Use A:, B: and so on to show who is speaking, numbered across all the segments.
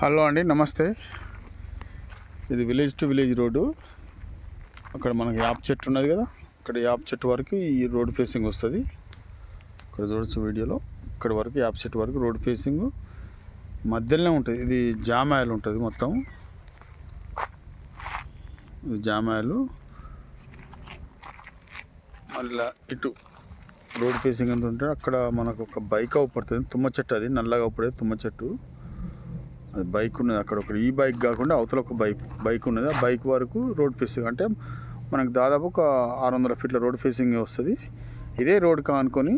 A: Hello అండి నమస్తే. ఇది విలేజ్ టు విలేజ్ రోడ్డు. అక్కడ మనకి యాప్ చెట్టు ఉన్నది కదా ఇక్కడ యాప్ చెట్టు వరకు ఈ రోడ్ ఫేసింగ్ వస్తుంది. ఇక్కడ చూడొచ్చు వీడియోలో ఇక్కడ వరకు యాప్ చెట్టు వరకు రోడ్ ఫేసింగ్. మధ్యలోనే ఉంటుంది ఇది జామ్ ఆయిల్ ఉంటుంది మొత్తం. ఇది జామ్ ఆయిల్. మళ్ళీ ఇటు రోడ్ ఫేసింగ్ ఎంత ఉంటే అక్కడ మనకు ఒక బైక్ అవుపడుతుంది తుమ్మ చెట్టు అది నల్లగా అవుపడేది తుమ్మ చెట్టు. బైక్ ఉన్నది. అక్కడ ఒక ఈ బైక్ కాకుండా అవతల ఒక బైక్ బైక్ ఉన్నది. ఆ బైక్ వరకు రోడ్ ఫేసింగ్ అంటే మనకు దాదాపు ఒక ఆరు వందల ఫీట్ల రోడ్ ఫేసింగ్ వస్తుంది. ఇదే రోడ్ కానుకొని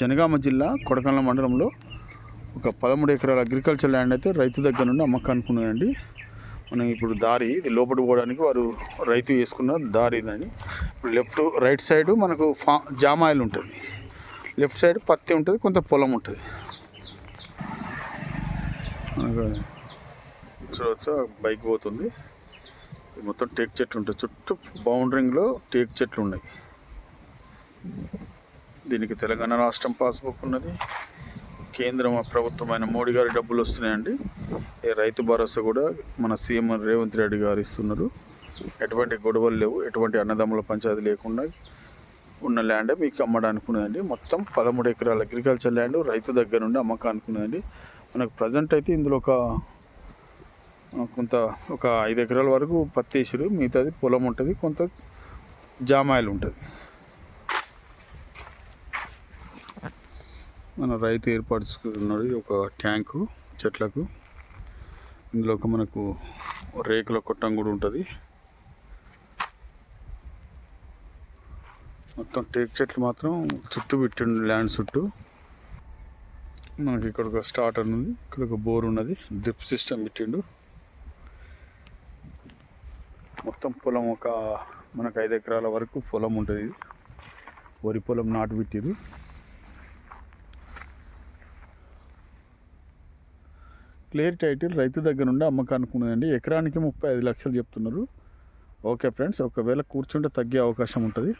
A: జనగామ జిల్లా కొడకల్ల మండలంలో ఒక పదమూడు ఎకరాల అగ్రికల్చర్ ల్యాండ్ అయితే రైతు దగ్గర నుండి అమ్మకానికి ఉన్నదండి మనం ఇప్పుడు దారి ఇది లోపల పోవడానికి వారు రైతు వేసుకున్న దారి ఇదని. ఇప్పుడు లెఫ్ట్ రైట్ సైడ్ మనకు ఫా జామాయిల్ ఆయిల్ ఉంటుంది. లెఫ్ట్ సైడ్ పత్తి ఉంటుంది కొంత పొలం ఉంటుంది. మనకు చూడవచ్చు బైక్ పోతుంది. మొత్తం టేక్ చెట్లు ఉంటాయి చుట్టూ బౌండరింగ్లో టేక్ చెట్లు ఉన్నాయి. దీనికి తెలంగాణ రాష్ట్రం పాస్బుక్ ఉన్నది. కేంద్రం ప్రభుత్వమైన మోడీ గారి డబ్బులు వస్తున్నాయండి. రైతు భరోసా కూడా మన సీఎం రేవంత్ రెడ్డి గారు ఇస్తున్నారు. ఎటువంటి గొడవలు లేవు. ఎటువంటి అన్నదమ్ముల పంచాయతీ లేకుండా ఉన్న ల్యాండ్ మీకు అమ్మడానికి ఉన్నదండి మొత్తం పదమూడు ఎకరాల అగ్రికల్చర్ ల్యాండ్ రైతు దగ్గర నుండి అమ్మకానికి ఉన్నదండి మనకు ప్రజెంట్ అయితే ఇందులో ఒక కొంత ఒక ఐదు ఎకరాల వరకు పత్తి వేసారు. మిగతాది పొలం ఉంటుంది కొంత జామాయిల్ ఉంటుంది. మన రైతు ఏర్పరచుకున్నాడు ఒక ట్యాంకు చెట్లకు. ఇందులో ఒక మనకు రేకుల కొట్టం కూడా ఉంటుంది. మొత్తం టేక్ చెట్లు మాత్రం చుట్టూ పెట్టిండు ల్యాండ్ చుట్టూ. మనకి ఇక్కడ ఒక స్టార్టర్ ఉంది. ఇక్కడ ఒక బోర్ ఉన్నది. డ్రిప్ సిస్టమ్ పెట్టిండు. మొత్తం పొలం ఒక మనకు ఐదు ఎకరాల వరకు పొలం ఉంటుంది. వరి పొలం నాటు పెట్టిరు. క్లియర్ టైటిల్ రైతు దగ్గర నుండి అమ్మకానికి ఉన్నదండి. ఎకరానికి ముప్పై ఐదు లక్షలు చెప్తున్నారు. ఓకే ఫ్రెండ్స్ ఒకవేళ కూర్చుంటే తగ్గే అవకాశం ఉంటుంది.